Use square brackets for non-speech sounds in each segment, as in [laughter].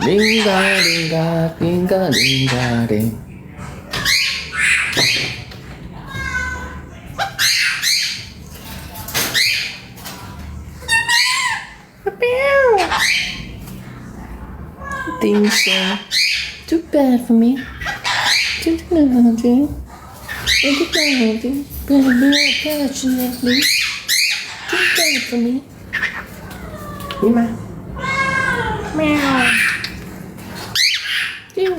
Linga, linga, linga, linga, linga. Things are too bad for me. Too bad for me. Too bad for me. pinga pinga pinga pinga Too bad for me. มวจิ้ว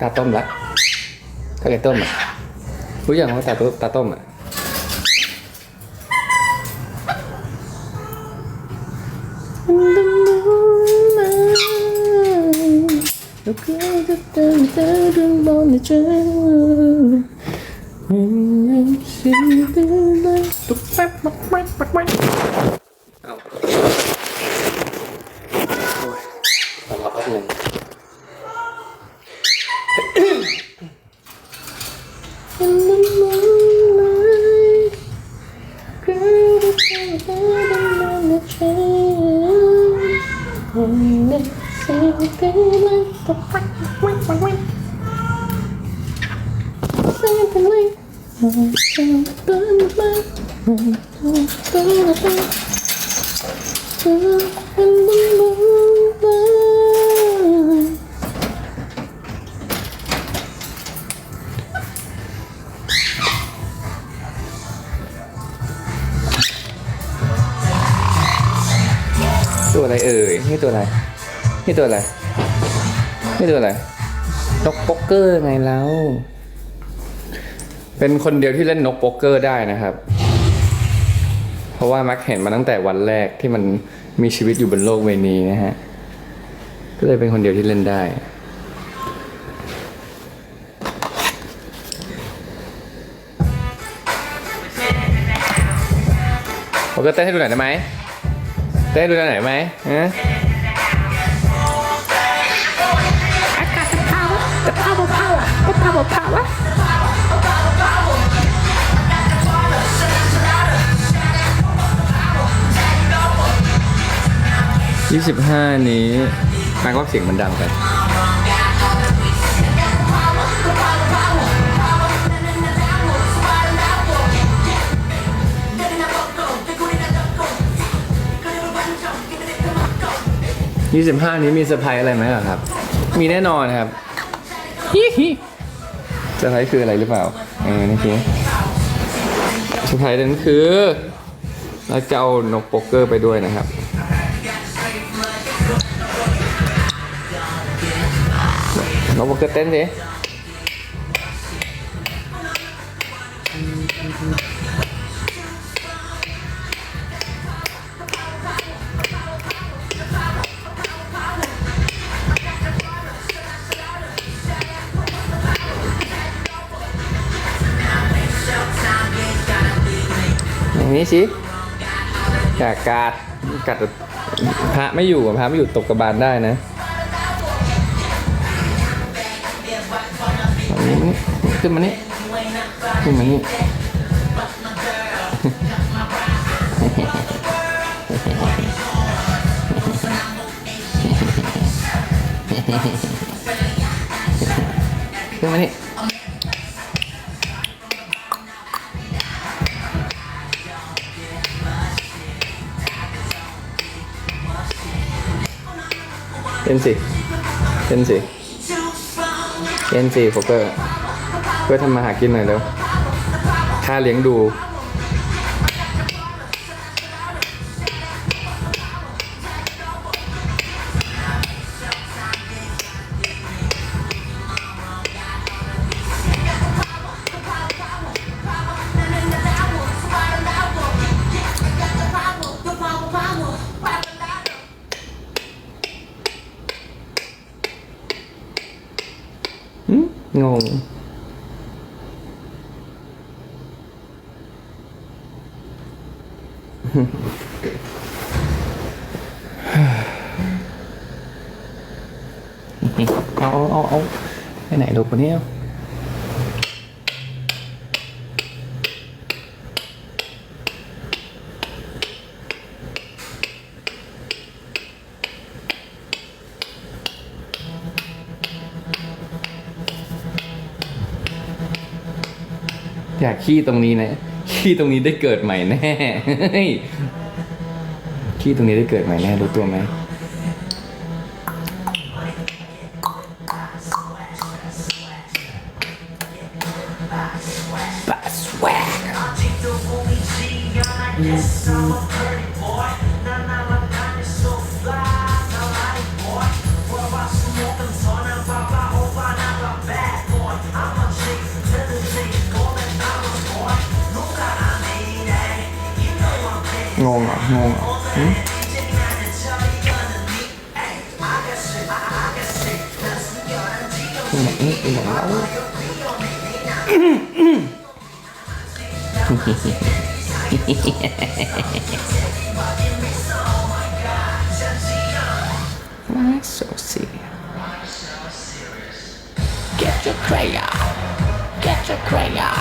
ตาต้มละตาไกต้มอะรู้อย่างว่าตาต้มตาต้มอะเราเคยจะเติมเธอเรื่องบอลในใจเห็นยังสิ่งที่ไม่ตกแป๊บมะ ตัวอะไรเอ่ยนี่ตัวอะไรนี่ตัวอะไรนี่ตัวอะไรนกโป๊กเกอร์ไงแล้ว เป็นคนเดียวที่เล่นนกโป๊กเกอร์ได้นะครับ เพราะว่าแม็กเห็นมาตั้งแต่วันแรกที่มันมีชีวิตอยู่บนโลกใบนี้นะฮะ ก็เลยเป็นคนเดียวที่เล่นได้ ผมก็เต้นให้ดูหน่อยได้ไหม เต้นให้ดูหน่อยไหมฮะอากาศจะเผาะเผาเผาอะะเผาาะ 25 นี้หมายความว่าเสียงมันดังไปยี่สิบห้านี้มีเซอร์ไพรส์อะไรไหมล่ะครับ มีแน่นอนครับเซอร์ไพรส์คืออะไรหรือเปล่าเออนี่คือเซอร์ไพรส์นั้นคือเราจะเอานกโป๊กเกอร์ไปด้วยนะครับ Nó có cái tên gì? Ini sih กาดกาดกัดพระไม่อยู่พระไม่อยู่ตกกระบาลได้นะ นี้มานี่ขึ้นมานี่ขึ้นมานี่ ขึ้นมานี่ เต้นสิเต้นสิ เล่นสิโฟกเกอร์เพื่อทำมาหากินหน่อยเร็วค่าเลี้ยงดู งง เอาเอาเอาเอาไปไหนลูกวันนี้ อยากขี้ตรงนี้นะขี้ตรงนี้ได้เกิดใหม่แน่ขี้ตรงนี้ได้เกิดใหม่แน่รู้ตัวไหมบัสแวก งงอ่ะคุณบอกนี่คุณบอกเราไม่ so serious get your crayon. Get your crayon.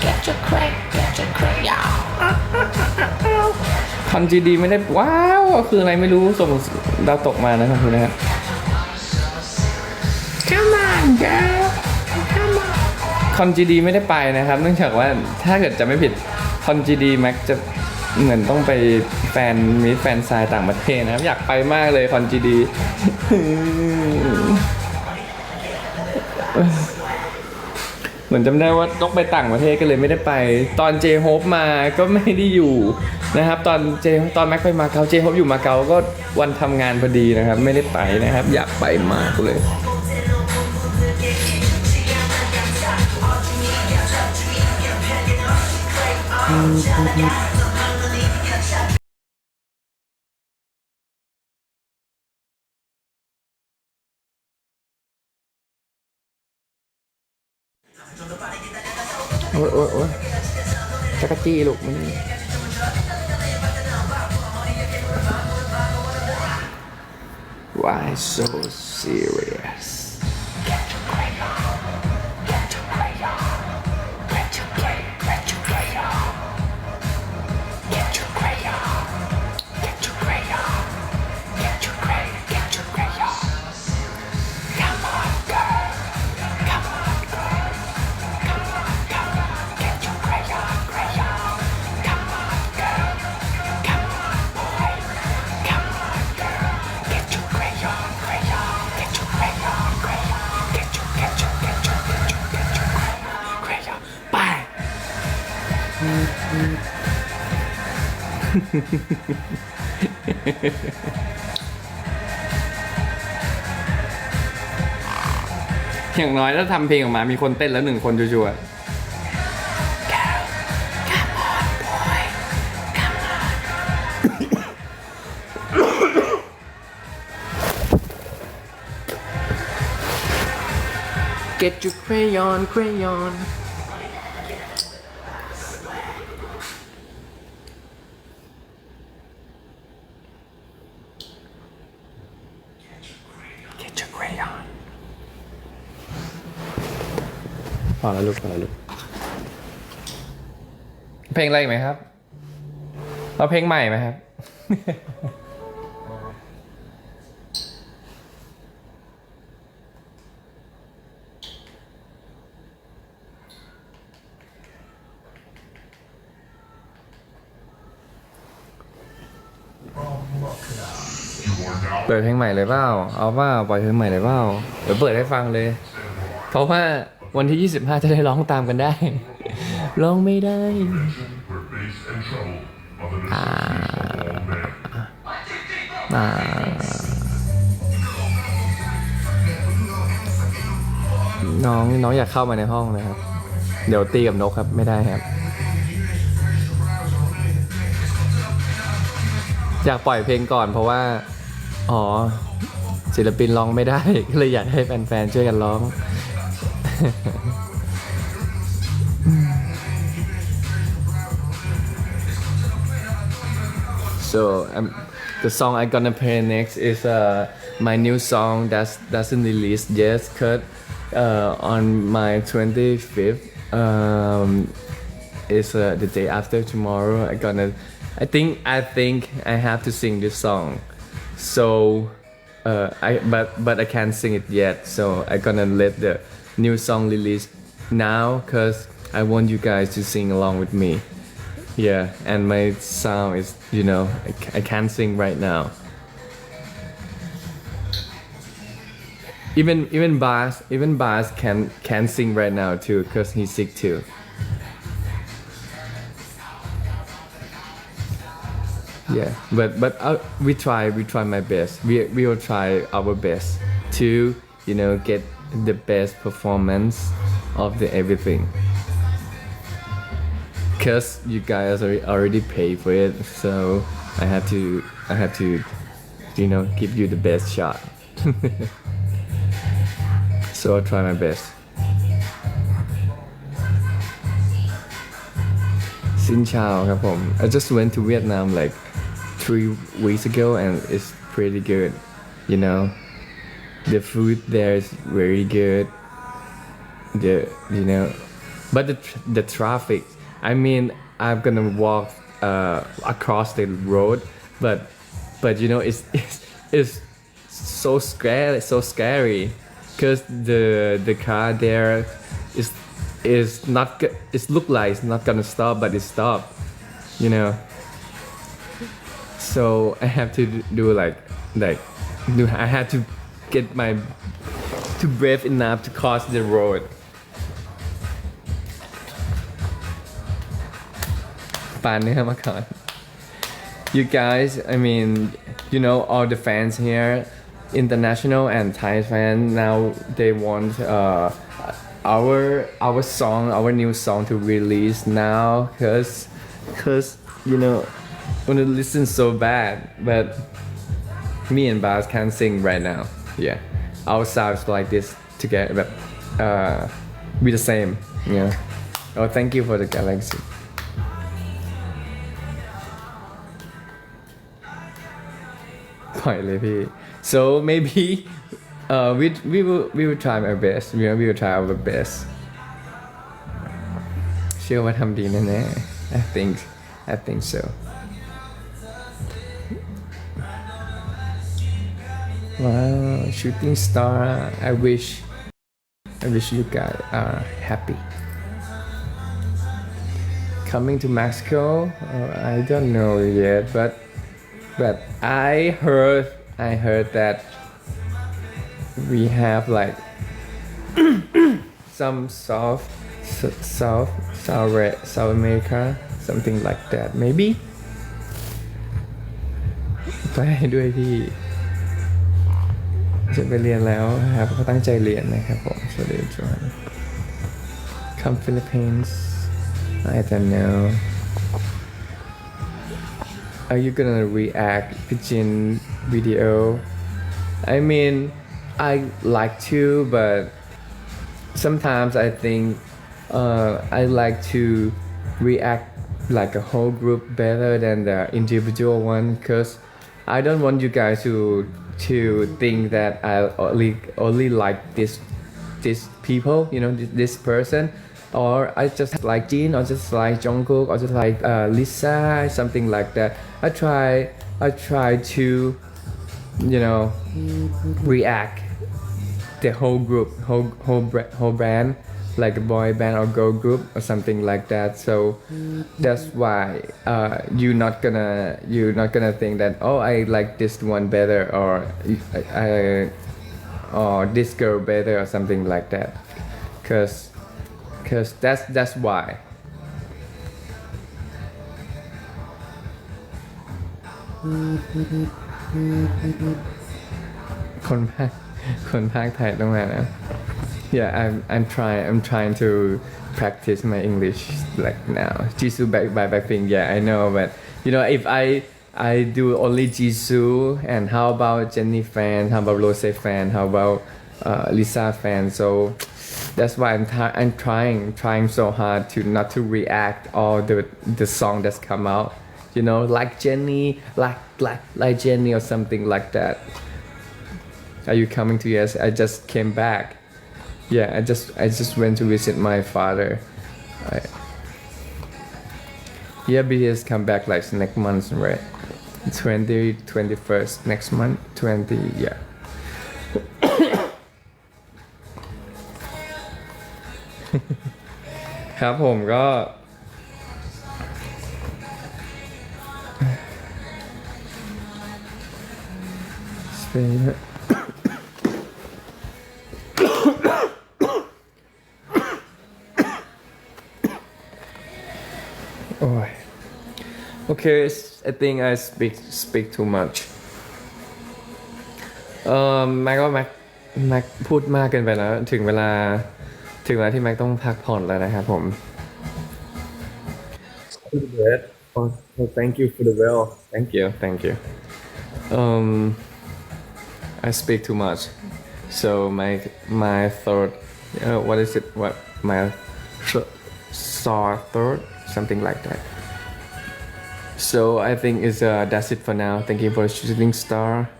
Get your crayon get your crayon. คอนจีดีไม่ได้ว้าวคืออะไรไม่รู้ส่งดาวตกมานะครับคุณนะครับ Come on girl Come on คอนจีดีไม่ได้ไปนะครับ เนื่องจากว่าถ้าเกิดจะไม่ผิดคอนจีดีแม็กจะเหมือนต้องไปแฟนมีแฟนซายต่างประเทศนะครับ อยากไปมากเลยคอนจีดี เหมือนจำได้ว่าต้องไปต่างประเทศก็เลยไม่ได้ไป ตอนเจโฮปมาก็ไม่ได้อยู่นะครับตอนเจตอนแม็กไปมาเก๊าเจโฮปอยู่มาเก๊าก็วันทำงานพอดีนะครับ ไม่ได้ไปนะครับ อยากไปมากเลยโอ้ยโอ้ยโอ้ยจักรจี้ลูกมันนี่ Why so serious? อย่างน้อยถ้าทำเพลงออกมามีคนเต้นแล้วหนึ่งคนชัวร์ๆ Get your crayon, crayon. Get อแล้วลูกพอแล้วลูกเพลงอะไรอีกไหมครับ เราเพลงใหม่ไหมครับ เปิดเพลงใหม่เลยเปล่า เอาเปล่าปล่อยเพลงใหม่เลยเปล่า เดี๋ยวเปิดให้ฟังเลย เพราะว่า วันที่ 25 จะได้ร้องตามกันได้ ร้องไม่ได้ where bass and treble are the necessities of all men. อ่าน้องน้องอยากเข้ามาในห้องนะครับ เดี๋ยวตีกับนกครับไม่ได้ครับ อยากปล่อยเพลงก่อนเพราะว่า อ๋อศิลปินร้องไม่ได้ ก็เลยอยากให้แฟนๆช่วยกันร้อง [laughs] So um, the song I'm gonna play next is uh, my new song that's doesn't release yet. cut uh, on my 25th um, is uh, the day after tomorrow. I gonna I think I think I have to sing this song. So uh, I but but I can't sing it yet. So I gonna let the new song release now. Cause I want you guys to sing along with me. Yeah, and my sound is, you know, I, can't sing right now. Even even Bas even Bas can can sing right now too, cause he's sick too. Yeah, but but uh, we try we try my best. We we will try our best to you know get the best performance of the everything. Cause you guys already already paid for it, so I have to I have to you know give you the best shot. [laughs] so I'll try my best. Xin chào ครับผม I just went to Vietnam like three weeks ago and it's pretty good you know The food there is very good. The you know but the the traffic I mean I'm gonna walk uh, across the road but but you know it's [laughs] it's, it's so scary so scary because the the car there is is not it's look like it's not gonna stop but it stopped you know? So I have to do like like do I had to get my to breathe enough to cross the road. Oh you guys, I mean, you know, all the fans here, international and Thai fans, now they want uh, our our song, our new song to release now, cause, cause you know, when it listen so bad, but me and Baz can't sing right now yeah our sounds like this together but uh be the same yeah oh thank you for the galaxy[laughs] ปล่อยเลยพี่ so maybe [laughs] uh we we will we will try our best we will, we will try our best เชื่อว่าทำดีแน่ๆ I think I think so wow shooting star I wish I wish you guys are happy coming to Mexico uh, I don't know yet but but I heard I heard that we have like [coughs] some South S- South South Re- South America something like that maybe ไ[laughs] ปด้วยพี่ จะไปเรียนแล้วครับก็ตั้งใจเรียนนะครับผมสวัสดีจวน Come Philippines I don't know Are you gonna react pigeon video? I mean, I like to, but sometimes I think uh, I like to react like a whole group better than the individual one because I don't want you guys to to think that I only only like this this people, you know, this, this person, or I just like Jin, or just like Jungkook, or just like uh, Lisa, something like that. I try, I try to, you know, react the whole group, whole whole whole band, like a boy band or girl group or something like that. So that's why uh, you're not gonna you're not gonna think that oh I like this one better or I, I or this girl better or something like that, cause cause that's that's why. [laughs] คนภาคคนภาคไทยต้องมานะ Yeah I'm I'm trying I'm trying to practice my English like now. Jisoo back by by Blackpink yeah I know but you know if I I do only Jisoo and how about Jennie fan? How about Rose fan? How about uh, Lisa fan? So that's why I'm I'm trying trying so hard to not to react all the the song that's come out you know like Jenny like like like Jenny or something like that. Are you coming to US? I just came back Yeah, I just I just went to visit my father. I, yeah, BTS come back like next month, right? 20, 21st next month, 20, yeah. [coughs] ครับผมก็ สเปน [sighs] Okay, s- I think I speak speak too much. เอ่อแม็กว่าแม็กแม็กพูดมากเกินไปแล้ว ถึงเวลา ถึงเวลาที่แม็กต้องพักผ่อนแล้วนะครับผม Oh, oh, thank you for the well. Thank you, thank you. Um, I speak too much, so my my throat. Uh, what is it? What my th- sore throat, something like that. So I think it's uh, that's it for now. Thank you for shooting star.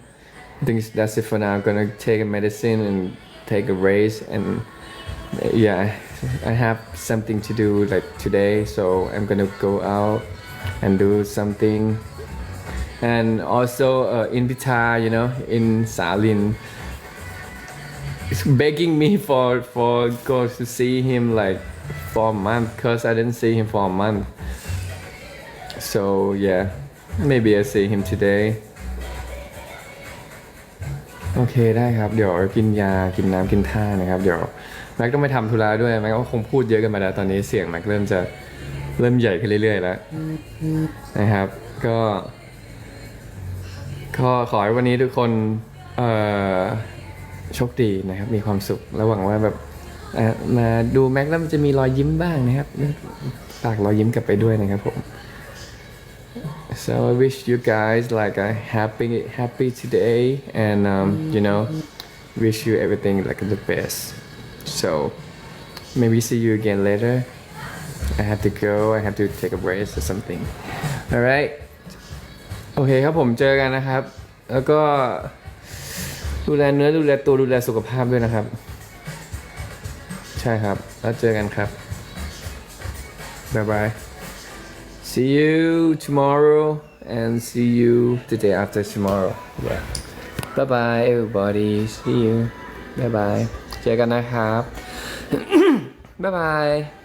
I think that's it for now. I'm gonna take a medicine and take a race and yeah, I have something to do like today, so I'm gonna go out and do something. And also uh, in Vita, you know, in Salin, is begging me for for go to see him like for a month, cause I didn't see him for a month. So yeah, maybe I see him today. โอเคได้ครับ เดี๋ยวกินยากินน้ำกินท่านะครับ เดี๋ยวแม็กต้องไปทำธุระด้วยแม็กก็คงพูดเยอะกันไปแล้วตอนนี้เสียงแม็กเริ่มจะเริ่มใหญ่ขึ้นเรื่อยๆแล้วนะครับ ก็ก็ขอให้วันนี้ทุกคนเอ่อโชคดีนะครับ มีความสุขและหวังว่าแบบมาดูแม็กแล้วมันจะมีรอยยิ้มบ้างนะครับฝากรอยยิ้มกลับไปด้วยนะครับผม So I wish you guys like a happy happy today and um, you know wish you everything like the best. So maybe see you again later. I have to go. I have to take a break or something. Alright. โอเคครับผมเจอกันนะครับ แล้วก็ดูแลเนื้อดูแลตัวดูแลสุขภาพด้วยนะครับ ใช่ครับ แล้วเจอกันครับ บ๊ายบาย See you tomorrow and see you the day after tomorrow. Yeah. Bye bye everybody. See you. Bye bye. เจอกันนะครับ บ๊ายบาย